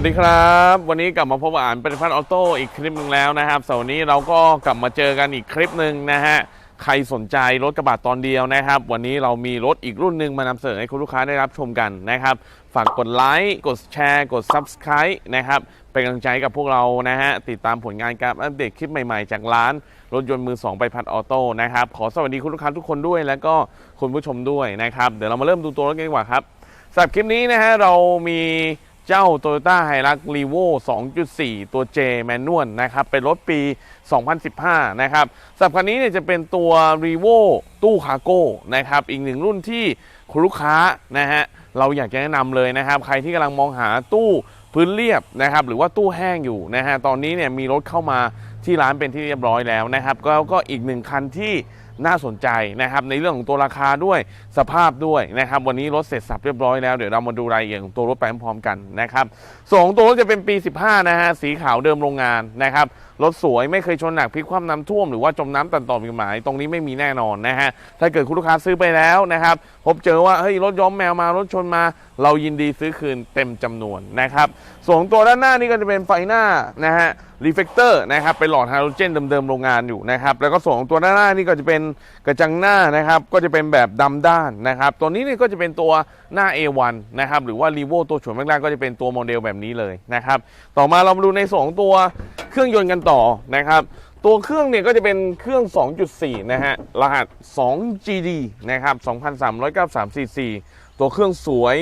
วัสดีครับ วันนี้กลับมาพบกับอ่านเป็นพันออโต้อีกคลิปหนึ่งแล้วนะครับเสาร์นี้เราก็กลับมาเจอกันอีกคลิปหนึ่งนะฮะใครสนใจรถกระบะตอนเดียวนะครับ วันนี้เรามีรถอีกรุ่นหนึ่งมานำเสนอให้คุณลูกค้าได้รับชมกันนะครับ ฝากกดไลค์กดแชร์กด Subscribe นะครับเป็นกำลังใจกับพวกเรานะฮะติดตามผลงานการอัปเดตคลิปใหม่ๆ จากร้านรถยนต์มือสองไปพัดออโต้นะครับขอสวัสดีคุณลูกค้าทุกคนด้วย แล้วก็คุณผู้ชมด้วยนะครับเดี๋ยวเรามาเริ่มดูตัวรถกันดีกว่าครับสำหรับคลิปนี้นะฮะเรามี เจ้า Toyota h i l u x r e v o 2.4 ตัว J Manual นะครับ เป็นรถปี 2015 นะครับสำหรับคันนี้เนี่ยจะเป็นตัว r e v o ตู้คาร์โก้นะครับ อีกหนึ่งรุ่นที่คุณลูกค้านะฮะ เราอยากจะแนะนำเลยนะครับ ใครที่กำลังมองหาตู้พื้นเรียบนะครับ หรือว่าตู้แห้งอยู่นะฮะ ตอนนี้เนี่ยมีรถเข้ามาที่ร้านเป็นที่เรียบร้อยแล้วนะครับก็ก็อีกหนึ่งคันที่ น่าสนใจนะครับในเรื่องของตัวราคาด้วยสภาพด้วยนะครับวันนี้รถเสร็จสับเรียบร้อยแล้วเดี๋ยวเรามาดูรายละเอียดของตัวรถไปพร้อมๆกันนะครับส่วนของตัวรถจะเป็นปี 15 นะฮะสีขาวเดิมโรงงานนะครับ รถสวยไม่เคยชนหนักพลิกคว่ำน้ำท่วมหรือว่าจมน้ำตันต่อมีหมาย ตรงนี้ไม่มีแน่นอนนะฮะถ้าเกิดคุณลูกค้าซื้อไปแล้วนะครับพบเจอว่าเฮ้ยรถย้อมแมวมารถชนมา เรายินดีซื้อคืนเต็มจำนวนนะครับส่วนของตัวด้านหน้านี่ก็จะเป็นไฟหน้านะฮะรีเฟกเตอร์นะครับเป็นหลอดไฮโดรเจนเดิมๆโรงงานอยู่นะครับแล้วก็ส่วนของตัวด้านหน้านี่ก็จะเป็นกระจังหน้านะครับก็จะเป็นแบบดำด้านนะครับตัวนี้นี่ก็จะเป็นตัวหน้า A1 นะครับหรือว่า r e v o ตัวฉวยแรกๆก็จะเป็นตัวโมเดลแบบนี้เลยนะครับต่อมาเรามาดูในส่วนของตัวเครื่องยนต์กันต่อนะครับ ตัวเครื่องเนี่ยก็จะเป็นเครื่อง 2.4 นะฮะ รหัส 2GD นะครับ 2,393 cc ตัวเครื่องสวย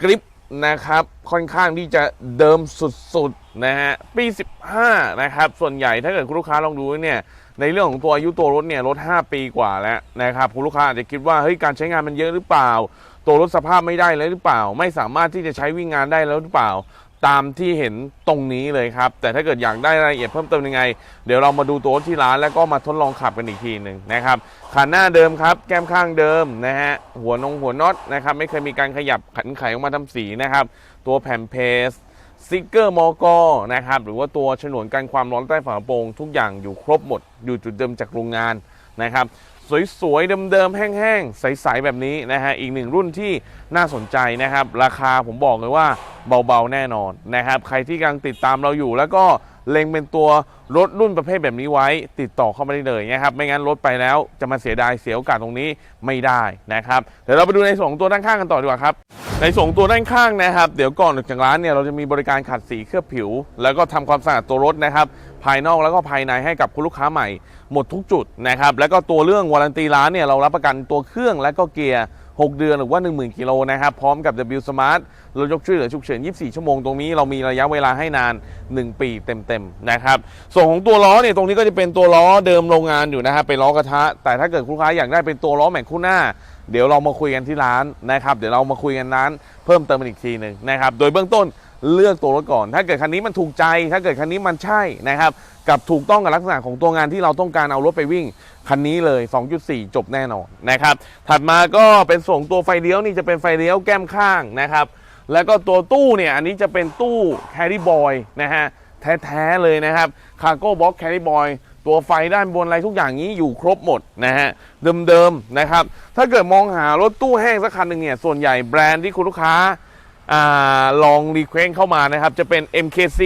กริปนะครับ ค่อนข้างที่จะเดิมสุดๆนะฮะ ปี 15 นะครับ ส่วนใหญ่ถ้าเกิดคุณลูกค้าลองดูเนี่ยในเรื่องของตัวอายุตัวรถเนี่ยรถ 5 ปีกว่าแล้วนะครับคุณลูกค้าอาจจะคิดว่าเฮ้ยการใช้งานมันเยอะหรือเปล่า ตัวรถสภาพไม่ได้เลยหรือเปล่า ไม่สามารถที่จะใช้วิ่งงานได้แล้วหรือเปล่า ตามที่เห็นตรงนี้เลยครับ แต่ถ้าเกิดอยากได้รายละเอียดเพิ่มเติมยังไง เดี๋ยวเรามาดูตัวรถที่ร้านแล้วก็มาทดลองขับกันอีกทีหนึ่งนะครับขาหน้าเดิมครับ แก้มข้างเดิมนะฮะหัวนงหัวน็อตนะครับไม่เคยมีการขยับขันไขออกมาทำสีนะครับ ตัวแผ่นเพสสติกเกอร์มอกนะครับหรือว่าตัวฉนวนกันความร้อนใต้ฝากระโปรงทุกอย่างอยู่ครบหมดอยู่จุดเดิมจากโรงงานนะครับสวยๆ เดิมๆ แห้งๆ ใส ๆ แบบนี้นะฮะ อีกหนึ่งรุ่นที่น่าสนใจนะครับ ราคาผมบอกเลยว่า เบาๆแน่นอนนะครับ ใครที่กำลังติดตามเราอยู่ แล้วก็เล็งเป็นตัวรถรุ่นประเภทแบบนี้ไว้ ติดต่อเข้ามาได้เลยนะครับ ไม่งั้นรถไปแล้วจะมาเสียดายเสียโอกาสตรงนี้ไม่ได้นะครับ เดี๋ยวเราไปดูในส่วนของตัวด้านข้างกันต่อดีกว่าครับ ในส่วนของตัวด้านข้างนะครับ เดี๋ยวก่อนออกจากร้านเนี่ยเราจะมีบริการขัดสีเคลือบผิว แล้วก็ทำความสะอาดตัวรถนะครับภายนอกแล้วก็ภายในให้กับคุณลูกค้าใหม่หมดทุกจุดนะครับ แล้วก็ตัวเรื่องวารันตีร้านเนี่ยเรารับประกันตัวเครื่องและก็เกียร์ 6 เดือนหรือว่า 10,000 กิโลนะครับ พร้อมกับ W Smart รถยกช่วยเหลือฉุกเฉิน 24 ชั่วโมงตรงนี้เรามีระยะเวลาให้นาน 1 ปีเต็มๆนะครับ ส่วนของตัวล้อเนี่ยตรงนี้ก็จะเป็นตัวล้อเดิมโรงงานอยู่นะครับเป็นล้อกระทะ แต่ถ้าเกิดคุณลูกค้าอยากได้เป็นตัวล้อแม็กคู่หน้าเดี๋ยวเรามาคุยกันที่ร้านนะครับ เดี๋ยวเรามาคุยกันร้านเพิ่มเติมอีกทีหนึ่งนะครับ โดยเบื้องต้น เลือกตัวรถก่อน ถ้าเกิดคันนี้มันถูกใจ ถ้าเกิดคันนี้มันใช่นะครับ กับถูกต้องกับลักษณะของตัวงานที่เราต้องการเอารถไปวิ่ง คันนี้เลย 2.4 จบแน่นอนนะครับ ถัดมาก็เป็นส่งตัวไฟเลี้ยวนี่จะเป็นไฟเลี้ยวแก้มข้างนะครับ แล้วก็ตัวตู้เนี่ยอันนี้จะเป็นตู้แคริบอยนะฮะแท้ๆเลยนะครับคาร์โก้บ็อกแคริบอยตัวไฟด้านบนอะไรทุกอย่างนี้อยู่ครบหมดนะฮะเดิมๆนะครับ ถ้าเกิดมองหารถตู้แห้งสักคันหนึ่งเนี่ยส่วนใหญ่แบรนด์ที่คุณลูกค้าอ่า ลองรีเควสเข้ามานะครับ จะเป็น MKC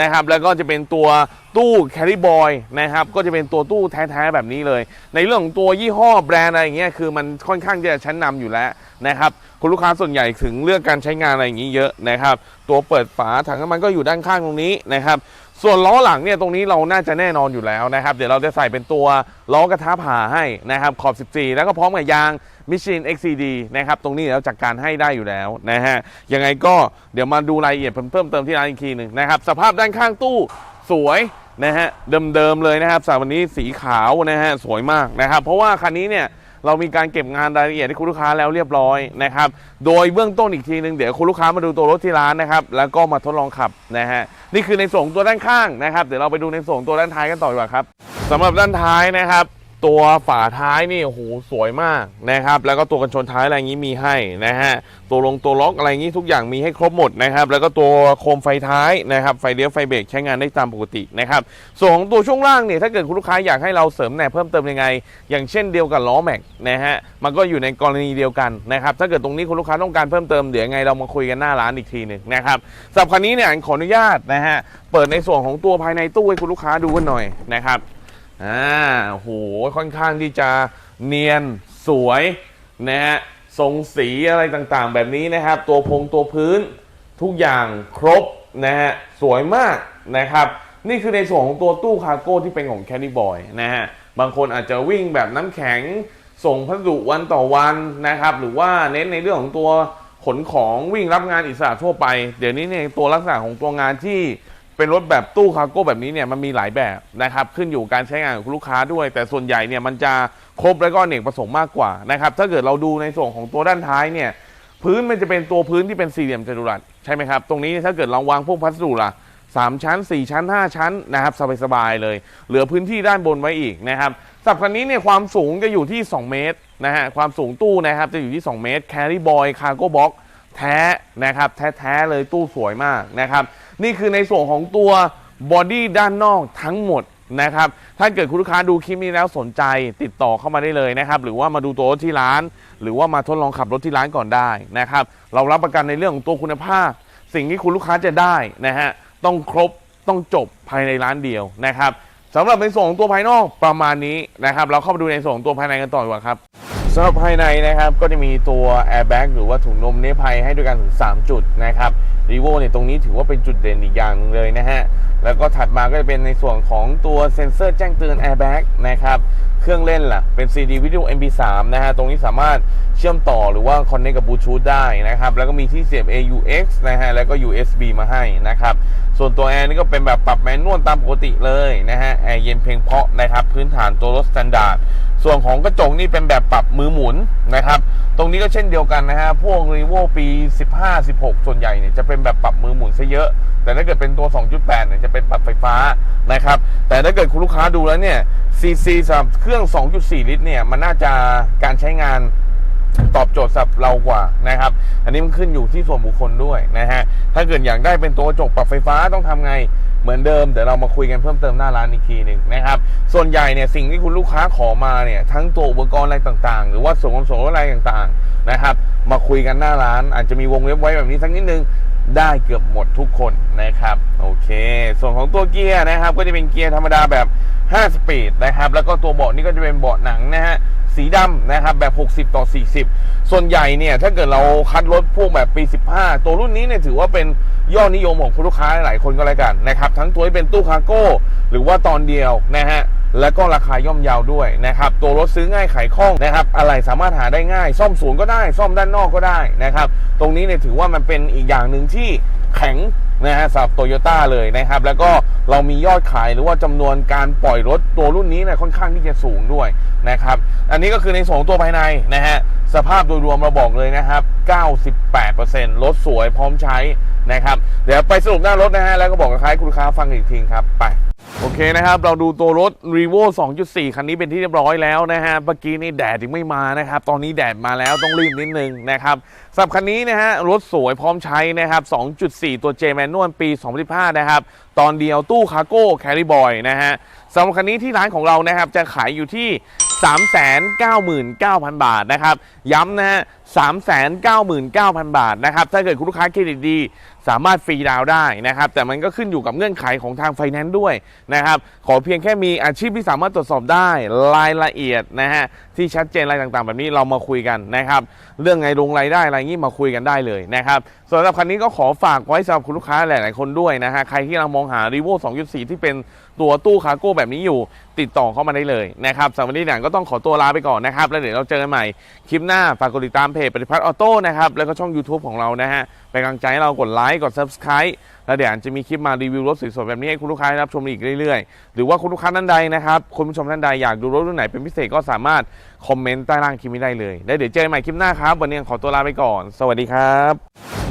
นะครับแล้วก็จะเป็นตัวตู้แคริบอยนะครับก็จะเป็นตัวตู้แท้ๆแบบนี้เลย ในเรื่องของตัวยี่ห้อแบรนด์อะไรอย่างเงี้ยคือมันค่อนข้างจะชั้นนำอยู่แล้วนะครับคุณลูกค้าส่วนใหญ่ถึงเลือกการใช้งานอะไรอย่างนี้เยอะนะครับ ตัวเปิดฝาถังน้ำมันก็อยู่ด้านข้างตรงนี้นะครับ ส่วนล้อหลังเนี่ยตรงนี้เราน่าจะแน่นอนอยู่แล้วนะครับ เดี๋ยวเราจะใส่เป็นตัวล้อกระทะผ่าให้นะครับขอบ 14 แล้วก็พร้อมกับยางมิชิน XCD นะครับตรงนี้เดี๋ยวเราจัดการให้ได้อยู่แล้วนะฮะยังไงก็เดี๋ยวมาดูรายละเอียดเพิ่มเติมที่ร้านอีกทีหนึ่งนะครับสภาพด้านข้างตู้สวยนะฮะเดิมๆเลยนะครับสำหรับวันนี้สีขาวนะฮะสวยมากนะครับเพราะว่าคันนี้เนี่ย เรามีการเก็บงานรายละเอียดให้คุณลูกค้าแล้วเรียบร้อยนะครับโดยเบื้องต้นอีกทีหนึ่งเดี๋ยวคุณลูกค้ามาดูตัวรถที่ร้านนะครับแล้วก็มาทดลองขับนะฮะนี่คือในส่วนของตัวด้านข้างนะครับ เดี๋ยวเราไปดูในส่วนของตัวด้านท้ายกันต่อดีกว่าครับสำหรับด้านท้ายนะครับ ตัวฝาท้ายนี่โอ้โหสวยมากนะครับ แล้วก็ตัวกันชนท้ายอะไรอย่างนี้มีให้นะฮะตัวลงตัวล็อกอะไรอย่างนี้ทุกอย่างมีให้ครบหมดนะครับ แล้วก็ตัวโคมไฟท้ายนะครับไฟเลี้ยวไฟเบรกใช้งานได้ตามปกตินะครับส่วนของตัวช่วงล่างเนี่ยถ้าเกิดคุณลูกค้าอยากให้เราเสริมแหนบเพิ่มเติมยังไง อย่างเช่นเดียวกับล้อแม็กนะฮะมันก็อยู่ในกรณีเดียวกันนะครับถ้าเกิดตรงนี้คุณลูกค้าต้องการเพิ่มเติมเดี๋ยวยังไงเรามาคุยกันหน้าร้านอีกทีหนึ่งนะครับสำหรับคันนี้เนี่ยขออนุญาตนะฮะเปิดในส่วนของตัวภายในตู้ให้คุณลูกค้าดูกันหน่อยนะครับ อ่าโหค่อนข้างที่จะเนียนสวยนะฮะทรงสีอะไรต่างๆ แบบนี้นะครับ ตัวพงตัวพื้นทุกอย่างครบนะฮะสวยมากนะครับ นี่คือในส่วนของตัวตู้คาร์โก้ที่เป็นของแค d ดี้บอยนะฮะบางคนอาจจะวิ่งแบบน้ำแข็งส่งพัสดุวันต่อวันนะครับ หรือว่าเน้นในเรื่องของตัวขนของวิ่งรับงานอิสระทั่วไป เดี๋ยวนี้เนี่ยตัวลักษณะของตัวงานที่ เป็นรถแบบตู้คาร์โก้แบบนี้เนี่ยมันมีหลายแบบนะครับขึ้นอยู่การใช้งานของลูกค้าด้วย แต่ส่วนใหญ่เนี่ยมันจะครบแล้วก็เนกประสงค์มากกว่านะครับถ้าเกิดเราดูในส่วนของตัวด้านท้ายเนี่ยพื้นมันจะเป็นตัวพื้นที่เป็นสี่เหลี่ยมจัตุรัสใช่ไหมครับตรงนี้ถ้าเกิดเราวางพวกพัสดุล่ะสามชั้น 4 ชั้น 5 ชั้นนะครับสบายๆเลย เหลือพื้นที่ด้านบนไว้อีกนะครับสับคันนี้เนี่ยความสูงจะอยู่ที่ 2 เมตรนะฮะความสูงตู้นะครับจะอยู่ที่ 2 เมตร Carry Boy Cargo Box แท้นะครับแท้ๆเลยตู้สวยมากนะครับ นี่คือในส่วนของตัวบอดี้ด้านนอกทั้งหมดนะครับ ถ้าเกิดคุณลูกค้าดูคลิปนี้แล้วสนใจติดต่อเข้ามาได้เลยนะครับ หรือว่ามาดูตัวรถที่ร้าน หรือว่ามาทดลองขับรถที่ร้านก่อนได้นะครับ เรารับประกันในเรื่องของตัวคุณภาพ สิ่งที่คุณลูกค้าจะได้นะฮะ ต้องครบ ต้องจบภายในร้านเดียวนะครับสำหรับในส่วนของตัวภายนอกประมาณนี้นะครับ เราเข้ามาดูในส่วนของตัวภายในกันต่อดีกว่าครับ สำหรับภายในนะครับก็จะมีตัว airbag หรือว่าถุงลมนิรภัยให้ด้วยกันถึง 3 จุดนะครับรีโวเนี่ยตรงนี้ถือว่าเป็นจุดเด่นอีกอย่างหนึ่งเลยนะฮะแล้วก็ถัดมาก็จะเป็นในส่วนของตัวเซ็นเซอร์แจ้งเตือน airbag นะครับ เครื่องเล่นล่ะ เป็น CD วิดีโอ MP3 นะฮะ ตรงนี้สามารถเชื่อมต่อหรือว่า connect กับบลูทูธได้นะครับ แล้วก็มีที่เสียบ AUX นะฮะ แล้วก็ USB มาให้นะครับ ส่วนตัวแอร์นี่ก็เป็นแบบปรับแมนนวลตามปกติเลยนะฮะ แอร์เย็นเพียงเพาะนะครับ พื้นฐานตัวรถสแตนดาร์ด ส่วนของกระจกนี่เป็นแบบปรับมือหมุนนะครับ ตรงนี้ก็เช่นเดียวกันนะฮะ พวก r ีโวปี 15 16 ส่วนใหญ่เนี่ยจะเป็นแบบปรับมือหมุนซะเยอะ แต่ถ้าเกิดเป็นตัว 2.8เนี่ยจะเป็นปรับไฟฟ้านะครับ แต่ถ้าเกิดคุณลูกค้าดูแล้วเนี่ย CC สำหรับเครื่อง 2.4 ลิตรเนี่ยมันน่าจะการใช้งานตอบโจทย์สำหรับเรากว่านะครับ อันนี้มันขึ้นอยู่ที่ส่วนบุคคลด้วยนะฮะ ถ้าเกิดอยากได้เป็นตัวจกปรับไฟฟ้าต้องทำไงเหมือนเดิม เดี๋ยวเรามาคุยกันเพิ่มเติมหน้าร้านอีกทีหนึ่งนะครับ ส่วนใหญ่เนี่ยสิ่งที่คุณลูกค้าขอมาเนี่ยทั้งตัวอุปกรณ์อะไรต่างๆ หรือว่าส่วนผสมอะไรต่างๆนะครับ มาคุยกันหน้าร้านอาจจะมีวงเล็บไว้แบบนี้สักนิดนึง ได้เกือบหมดทุกคนนะครับ โอเค ส่วนของตัวเกียร์นะครับ ก็จะเป็นเกียร์ธรรมดาแบบ 5 สปีดนะครับ แล้วก็ตัวเบาะนี่ก็จะเป็นเบาะหนังนะฮะสีดำนะครับแบบ 60 ต่อ 40 ส่วนใหญ่เนี่ย ถ้าเกิดเราคัดรถพวกแบบปี 15 ตัวรุ่นนี้เนี่ยถือว่าเป็นยอดนิยมของคุณลูกค้าหลายคนก็แล้วกันนะครับ ทั้งตัวที่เป็นตู้คาร์โก้ หรือว่าตอนเดียวนะฮะ แล้วก็ราคาย่อมเยาวด้วยนะครับ ตัวรถซื้อง่ายขายคล่องนะครับ อะไรสามารถหาได้ง่าย ซ่อมศูนย์ก็ได้ ซ่อมด้านนอกก็ได้นะครับ ตรงนี้เนี่ยถือว่ามันเป็นอีกอย่างหนึ่งที่แข็งนะฮะสำหรับโตโยต้าเลยนะครับ แล้วก็เรามียอดขายหรือว่าจำนวนการปล่อยรถตัวรุ่นนี้เนี่ยค่อนข้างที่จะสูงด้วยนะครับ อันนี้ก็คือในส่วนของตัวภายในนะฮะสภาพโดยรวมเราบอกเลยนะครับ 98%รถสวยพร้อมใช้ นะครับเดี๋ยวไปสรุปหน้ารถนะฮะแล้วก็บอกกับใครคุณลูกค้าฟังอีกทีครับไปโอเคนะครับเราดูตัวรถ r e v o 2.4 คันนี้เป็นที่เรียบร้อยแล้วนะฮะเมื่อกี้นี่แดดยังไม่มานะครับ ตอนนี้แดดมาแล้วต้องรีบนิดนึงนะครับสำหรับคันนี้นะฮะรถสวยพร้อมใช้นะครับ 2.4 ตัว J Manual ปี 2015 นะครับ ตอนเดียวตู้คาร์โก้แคริบอยนะฮะสำหรับคันนี้ที่ร้านของเรานะครับจะขายอยู่ที่ 399,000 บาทนะครับ ย้ำนะฮะ 399,000 บาทนะครับ ถ้าเกิดคุณลูกค้าเครดิตดี สามารถฟรีดาวได้นะครับ แต่มันก็ขึ้นอยู่กับเงื่อนไขของทางไฟแนนซ์ด้วยนะครับ ขอเพียงแค่มีอาชีพที่สามารถตรวจสอบได้รายละเอียดนะฮะที่ชัดเจนอะไรต่างๆ แบบนี้เรามาคุยกันนะครับ เรื่องไงลงรายได้อะไรงี้มาคุยกันได้เลยนะครับสำหรับคันนี้ก็ขอฝากไว้สำหรับคุณลูกค้าหลายๆคนด้วยนะฮะใครที่กำลังมองหา r e v o 2.4 ที่เป็น ตัวตู้คาร์โก้แบบนี้อยู่ ติดต่อเข้ามาได้เลยนะครับสำหรับวันนี้เนี่ยก็ต้องขอตัวลาไปก่อนนะครับ แล้วเดี๋ยวเราเจอกันใหม่ คลิปหน้าฝากกดติดตามเพจปฏิพัฒน์ออโต้นะครับ แล้วก็ช่อง YouTube ของเรานะฮะเป็นกำลังใจให้เรากดไลค์กด Subscribe แล้วเดี๋ยวจจะมีคลิปมารีวิวรถสวยๆแบบนี้ให้คุณลูกค้าได้รับชมอีกเรื่อยๆ หรือว่าคุณลูกค้าท่านใดนะครับคุณผู้ชมท่านใดอยากดูรถรุ่นไหนเป็นพิเศษก็สามารถคอมเมนต์ใต้ล่างคลิปนี้ได้เลยแล้วเดี๋ยวเจอกันใหม่คลิปหน้าครับวันนี้ขอตัวลาไปก่อน สวัสดีครับ